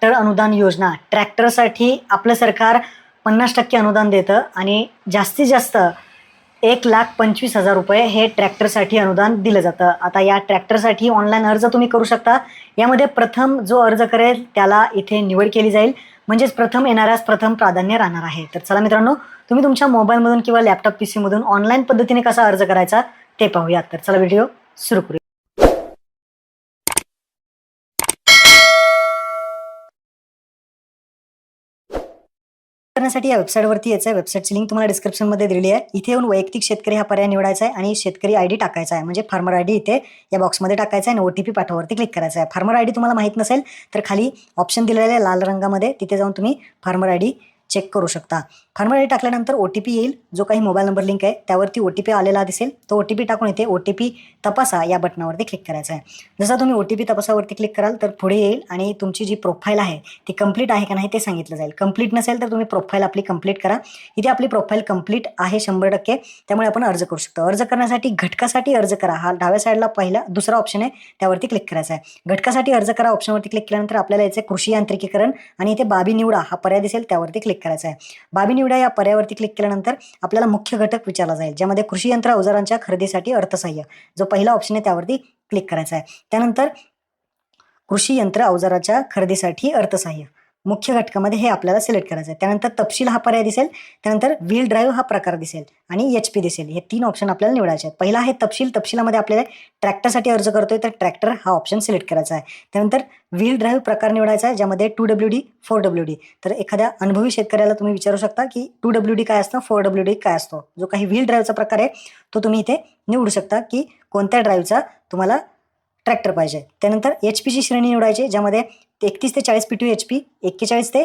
Tractor अनुदान योजना. ट्रॅक्टरसाठी आपलं सरकार पन्नास टक्के अनुदान देतं आणि जास्तीत जास्त एक लाख पंचवीस हजार रुपये हे ट्रॅक्टरसाठी अनुदान दिलं जातं. आता या ट्रॅक्टरसाठी ऑनलाईन अर्ज तुम्ही करू शकता. यामध्ये प्रथम जो अर्ज करेल त्याला इथे निवड केली जाईल. म्हणजेच प्रथम येणाऱ्यास प्रथम प्राधान्य राहणार आहे. तर चला मित्रांनो तुम्ही तुमच्या मोबाईलमधून किंवा लॅपटॉप पी सीमधून ऑनलाईन पद्धतीने कसा अर्ज करायचा ते पाहूयात. तर चला व्हिडिओ सुरू करूया. करण्यासाठी या वेबसाईटवरती यायचं आहे. वेबसाईटची लिंक तुम्हाला डिस्क्रिप्शनमध्ये दिलेली आहे. इथे येऊन वैयक्तिक शेतकरी हा पर्याय निवडायचा आहे आणि शेतकरी आय डी टाकायचा आहे. म्हणजे फार्मर आयडी इथे या बॉक्समध्ये टाकायचा आहे आणि ओ टी पी पाठवावरती क्लिक करायचा आहे. फार्मर आय डी तुम्हाला माहीत नसेल तर खाली ऑप्शन दिलेला आहे लाल रंगामध्ये. तिथे जाऊन तुम्ही फार्मर आयडी चेक करू शकता. फार्मर आय टाकल्यानंतर ओ टी पी येईल. जो काही मोबाईल नंबर लिंक आहे त्यावरती ओ टी पी आलेला दिसेल. तो ओ टी पी टाकून इथे ओ टी पी तपासा या बटनावरती क्लिक करायचा आहे. जसा तुम्ही ओ टी पी तपासावरती क्लिक कराल तर पुढे येईल आणि तुमची जी प्रोफाईल आहे ती कंप्लीट आहे का नाही ते सांगितलं जाईल. कंप्लीट नसेल तर तुम्ही प्रोफाईल आपली कंप्लीट करा. इथे आपली प्रोफाईल कंप्लीट आहे शंभर टक्के. त्यामुळे आपण अर्ज करू शकतो. अर्ज करण्यासाठी घटकासाठी अर्ज करा. हा डाव्या साईडला पहिला दुसरा ऑप्शन आहे त्यावरती क्लिक करायचा आहे. घटकासाठी अर्ज करा ऑप्शनवरती क्लिक केल्यानंतर आपल्याला याचे कृषी यांत्रिकीकरण आणि इथे बाबी निवडा हा पर्याय दिसेल त्यावरती क्लिक करायचं आहे. बाबी निवडा या पर्यायावरती क्लिक केल्यानंतर आपल्याला मुख्य घटक विचारला जाईल ज्यामध्ये कृषी यंत्र अवजारांच्या खरेदीसाठी अर्थसहाय्य जो पहिला ऑप्शन आहे त्यावरती क्लिक करायचा आहे. त्यानंतर कृषी यंत्र अवजाराच्या खरेदीसाठी अर्थसहाय्य. मुख्य घटकामध्ये हे आपल्याला सिलेक्ट करायचं आहे त्यानंतर तपशील हा पर्याय दिसेल त्यानंतर व्हील ड्राईव्ह हा प्रकार दिसेल आणि एच पी दिसेल. हे तीन ऑप्शन आपल्याला निवडायचे आहेत. पहिला आहे तपशील. तपशिलामध्ये आपल्याला ट्रॅक्टरसाठी अर्ज करतोय तर ट्रॅक्टर हा ऑप्शन सिलेक्ट करायचा आहे. त्यानंतर व्हील ड्राईव्ह प्रकार निवडायचा आहे ज्यामध्ये two W D four W D तर एखाद्या अनुभवी शेतकऱ्याला तुम्ही विचारू शकता की टू डब्ल्यू डी काय असतं फोर डब्ल्यू डी काय असतो? जो काही व्हील ड्राईव्हचा प्रकार आहे तो तुम्ही इथे निवडू शकता की कोणत्या ड्राईव्हचा तुम्हाला ट्रॅक्टर पाहिजे. त्यानंतर एच पीची श्रेणी निवडायची ज्यामध्ये एकतीस ते चाळीस पी टी एच पी एक्केचाळीस ते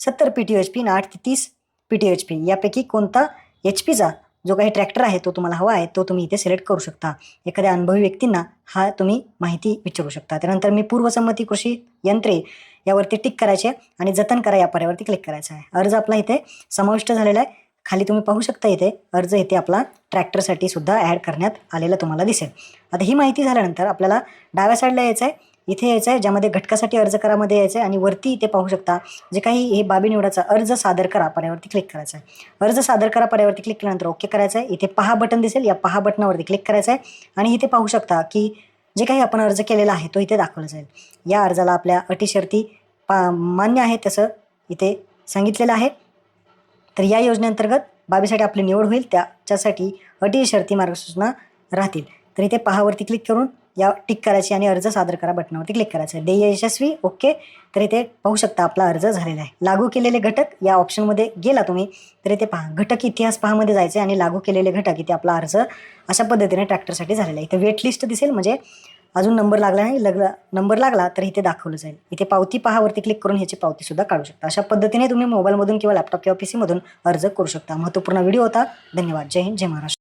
सत्तर पी टी एच पी आणि आठ ते तीस पी टी एच पी यापैकी कोणता एच पीचा जो काही ट्रॅक्टर आहे तो तुम्हाला हवा आहे तो तुम्ही इथे सिलेक्ट करू शकता. एखाद्या अनुभवी व्यक्तींना हा तुम्ही माहिती विचारू शकता. त्यानंतर मी पूर्वसंमती कृषी यंत्रे यावरती टिक करायचे आणि जतन करा या पर्यावरती क्लिक करायचा आहे. अर्ज आपला इथे समाविष्ट झालेला आहे. खाली तुम्ही पाहू शकता इथे अर्ज इथे आपला ट्रॅक्टरसाठी सुद्धा ॲड करण्यात आलेला तुम्हाला दिसेल. आता ही माहिती झाल्यानंतर आपल्याला डाव्या साईडला यायचं आहे इथे यायचं आहे ज्यामध्ये घटकासाठी अर्ज करामध्ये यायचं आहे आणि वरती इथे पाहू शकता जे काही हे बाबी निवडाचा अर्ज सादर करा पर्यावरती क्लिक करायचा आहे अर्ज सादर करा पर्यावरती क्लिक केल्यानंतर ओके करायचं आहे इथे पहा बटन दिसेल या पहा बटनावरती क्लिक करायचं आहे आणि इथे पाहू शकता की जे काही आपण अर्ज केलेला आहे तो इथे दाखवला जाईल. या अर्जाला आपल्या अटी शर्ती पा मान्य आहे तसं इथे सांगितलेलं आहे. तर या योजनेअंतर्गत बाबीसाठी आपली निवड होईल. त्याच्यासाठी अटी शर्ती मार्गसूचना राहतील. तर इथे पहावरती क्लिक करून या टिक करायची आणि अर्ज सादर करा बटनावरती क्लिक करायचं. आहे देय यशस्वी ओके तर इथे पाहू शकता आपला अर्ज झालेला आहे. लागू केलेले घटक या ऑप्शनमध्ये गेला तुम्ही तर इथे पहा. घटक इतिहास पहामध्ये जायचे आणि लागू केलेले घटक इथे आपला अर्ज अशा पद्धतीने ट्रॅक्टरसाठी झालेला आहे. इथे वेट लिस्ट दिसेल म्हणजे अजून नंबर लागला नाही लग्न नंबर लागला तर इथे दाखवलं जाईल. इथे पावती पहावरती क्लिक करून ह्याची पावती सुद्धा काढू शकता. अशा पद्धतीने तुम्ही मोबाईलमधून किंवा लॅपटॉप किंवा पी सीमधून अर्ज करू शकता. महत्त्वपूर्ण व्हिडिओ होता. धन्यवाद. जय हिंद जय महाराष्ट्र.